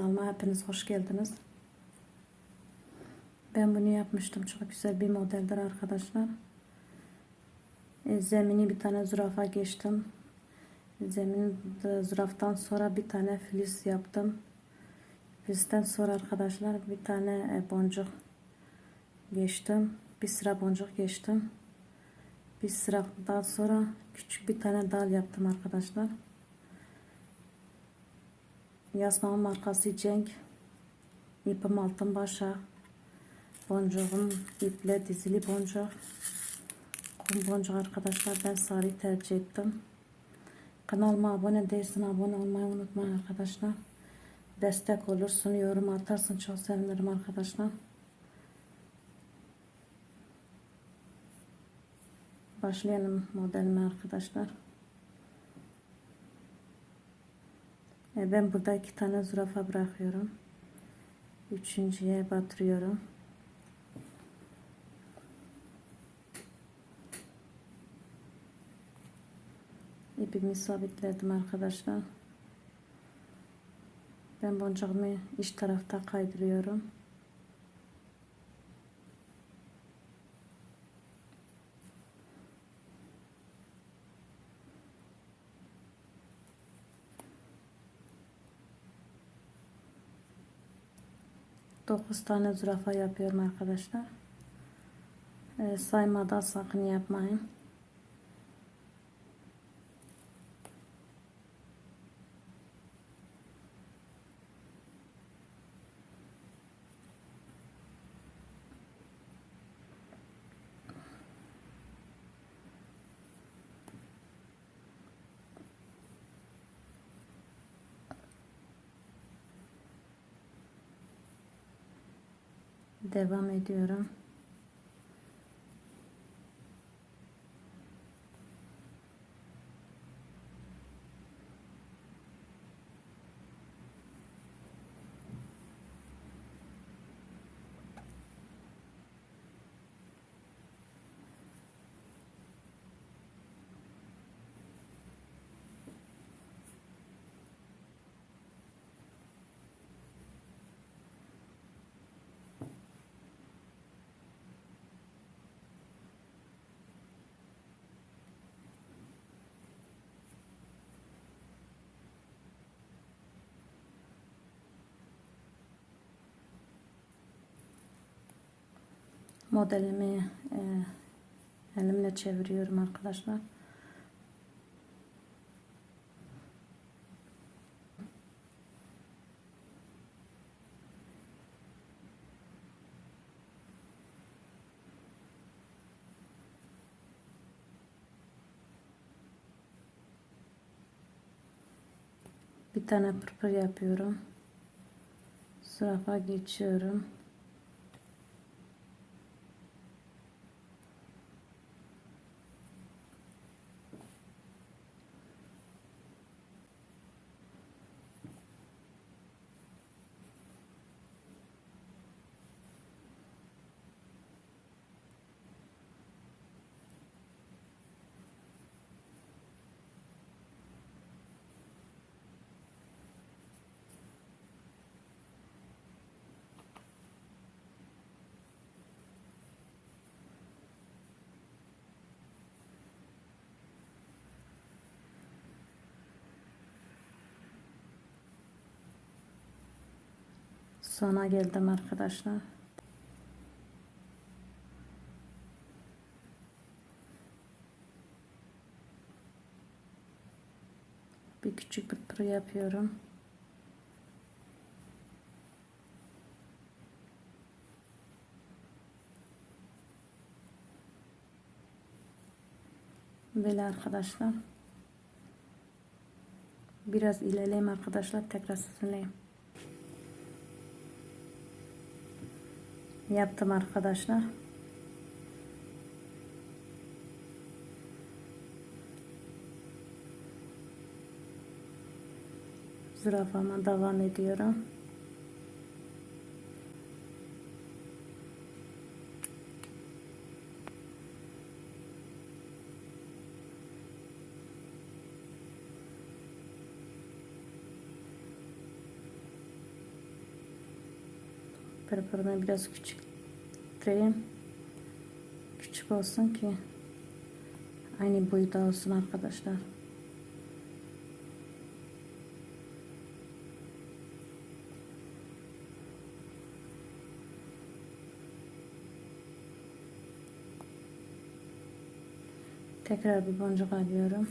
Kanalıma hepiniz hoş geldiniz. Ben bunu yapmıştım. Çok güzel bir modeldir arkadaşlar. E, zemini bir tane zürafa geçtim. Zemin züraftan sonra bir tane filiz yaptım. Filizden sonra arkadaşlar bir tane e, boncuk geçtim. Bir sıra boncuk geçtim. Bir sıradan sonra küçük bir tane dal yaptım arkadaşlar. Yazmamın markası Cenk. İpim altın başa. Boncuğum iple dizili boncuk. Kum boncuk arkadaşlar ben sarı tercih ettim. Kanalıma abone değilsin abone olmayı unutmayın arkadaşlar. Destek olursun yorum atarsın çok sevinirim arkadaşlar. Başlayalım modelime arkadaşlar. E, Ben burada iki tane zürafa bırakıyorum. Üçüncüye batırıyorum. İpimi sabitledim arkadaşlar. Ben boncuğumu iç tarafta kaydırıyorum. Dokuz tane zürafa yapıyorum arkadaşlar. Ee, saymadan sakın yapmayın. Devam ediyorum. Modelimi e, elimle çeviriyorum arkadaşlar. Bir tane pırpır yapıyorum. Zürafa geçiyorum. Sona geldim arkadaşlar. Bir küçük bir pır yapıyorum. Böyle arkadaşlar. Biraz ilerleyeyim arkadaşlar. Tekrar sizinleyim. Yaptım arkadaşlar. Zürafama devam ediyorum. Pırpırını biraz küçülteyim. Küçük olsun ki aynı boyuta olsun arkadaşlar. Tekrar bir boncuk alıyorum.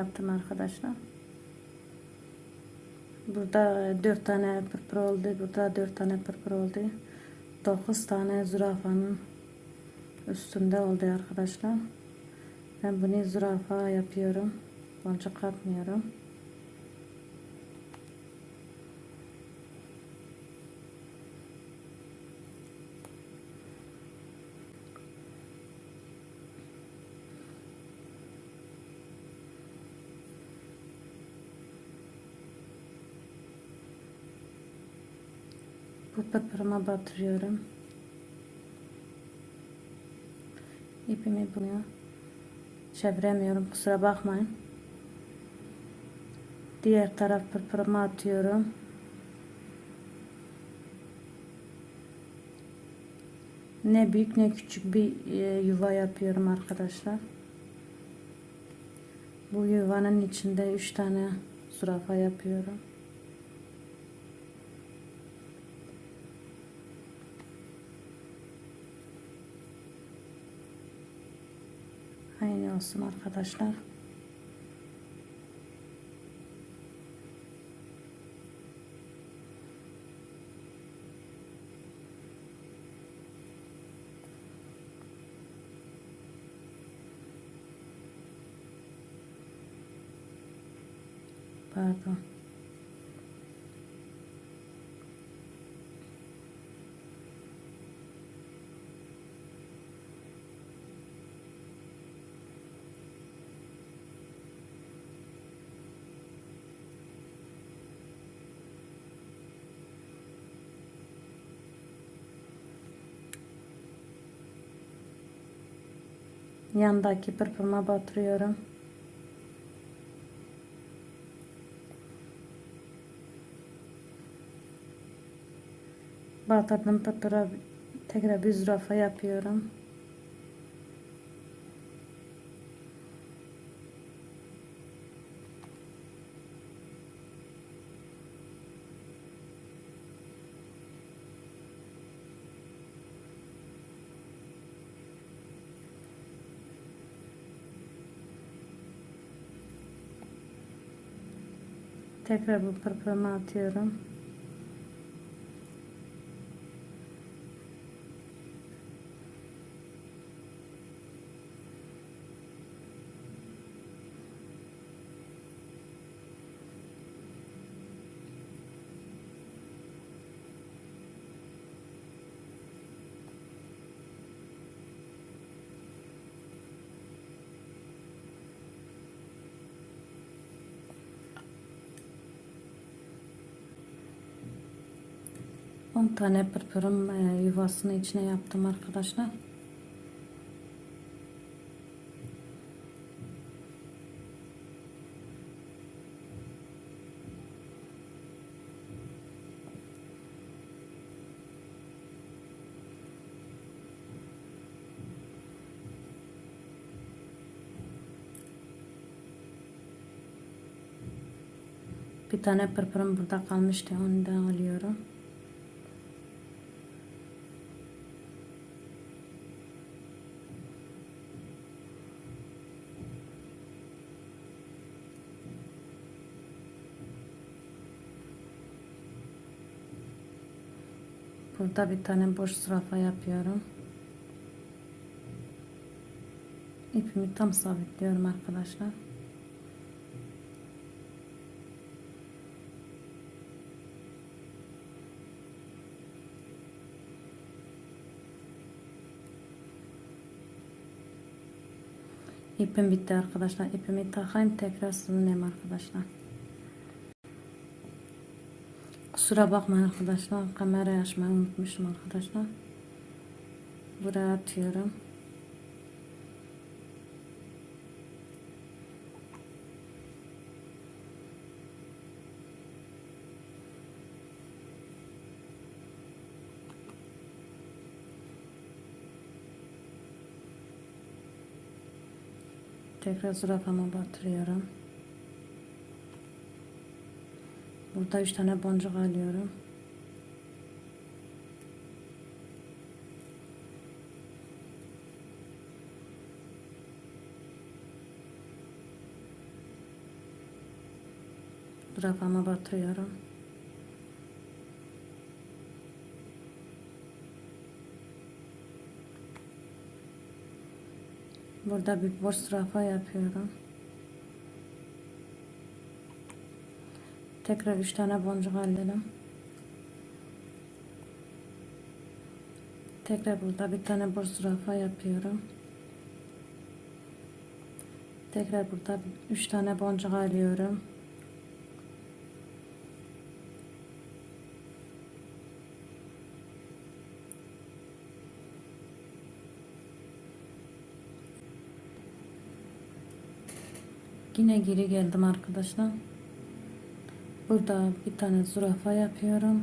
Yaptım arkadaşlar. Burada 4 tane pırpır oldu. Burada 4 tane pırpır oldu. 9 tane zürafanın üstünde oldu arkadaşlar. Ben bunu zürafa yapıyorum. Boncuk katmıyorum. Pırpırıma batırıyorum. İpimi bunu çeviremiyorum kusura bakmayın. Diğer taraf pırpırıma atıyorum. Ne büyük ne küçük bir e, yuva yapıyorum arkadaşlar. Bu yuvanın içinde 3 tane zürafa yapıyorum. Aynı olsun arkadaşlar. Pardon. Yandaki pırpırıma batırıyorum. Batırdım pırpıra tekrar bir zürafa yapıyorum. Tekrar bu pırpırımı atıyorum. On tane pırpırım e, yuvasını içine yaptım arkadaşlar. Bir tane pırpırım burada kalmıştı. Onu da alıyorum. Burada bir tane boş zürafa yapıyorum. İpimi tam sabitliyorum arkadaşlar. İpim bitti arkadaşlar. İpimi takayım tekrar sizinleyim arkadaşlar. Kusura bakmayın arkadaşlar. Kamerayı açmayı unutmuşum arkadaşlar. Buraya atıyorum. Tekrar zürafama batırıyorum. Burada üç tane boncuk alıyorum. Zürafama batırıyorum. Burada bir boş zürafa yapıyorum. Tekrar üç tane boncuk alalım. Tekrar burada bir tane boş zürafa yapıyorum. Tekrar burada üç tane boncuk alıyorum. Yine geri geldim arkadaşlar. Burada bir tane zürafa yapıyorum.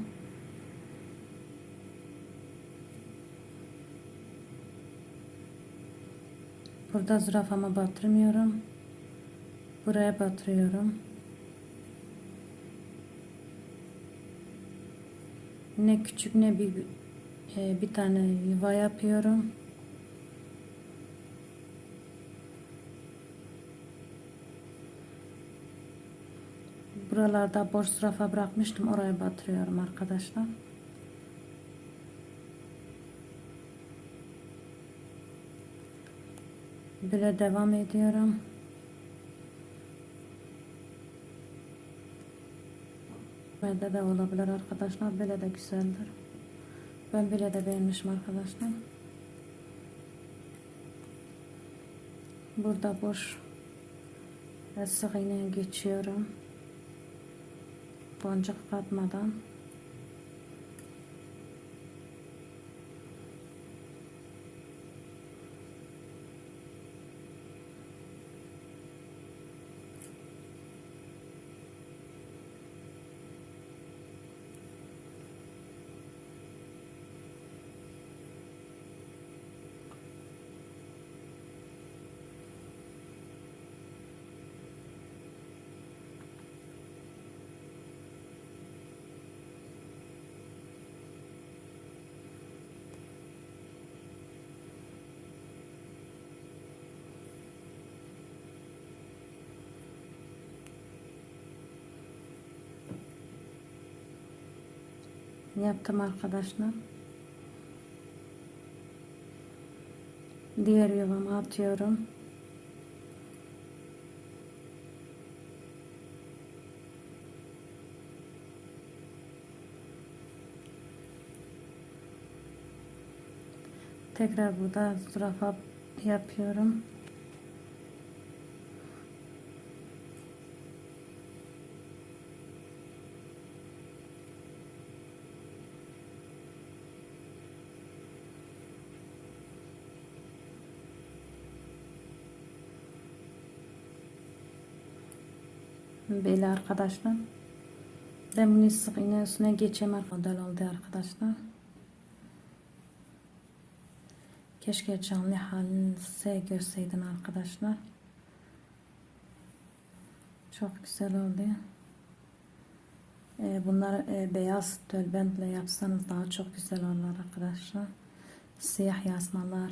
Burada zürafamı batırmıyorum. Buraya batırıyorum. Ne küçük ne bir e, bir tane yuva yapıyorum. Buralarda boş zürafa bırakmıştım. Oraya batırıyorum arkadaşlar. Böyle devam ediyorum. Böyle de olabilir arkadaşlar. Böyle de güzeldir. Ben böyle de beğenmişim arkadaşlar. Burada boş sık iğne geçiyorum boncuk katmadan yaptım arkadaşlar. Diğer yuvama atıyorum. Tekrar burada zürafa yapıyorum. Böyle arkadaşlar. Ben bunu sık üstüne geçeyim model oldu arkadaşlar. Keşke canlı halini size görseydin arkadaşlar. Çok güzel oldu. Ee, bunlar e, beyaz tülbentle yapsanız daha çok güzel olur arkadaşlar. Siyah yazmalar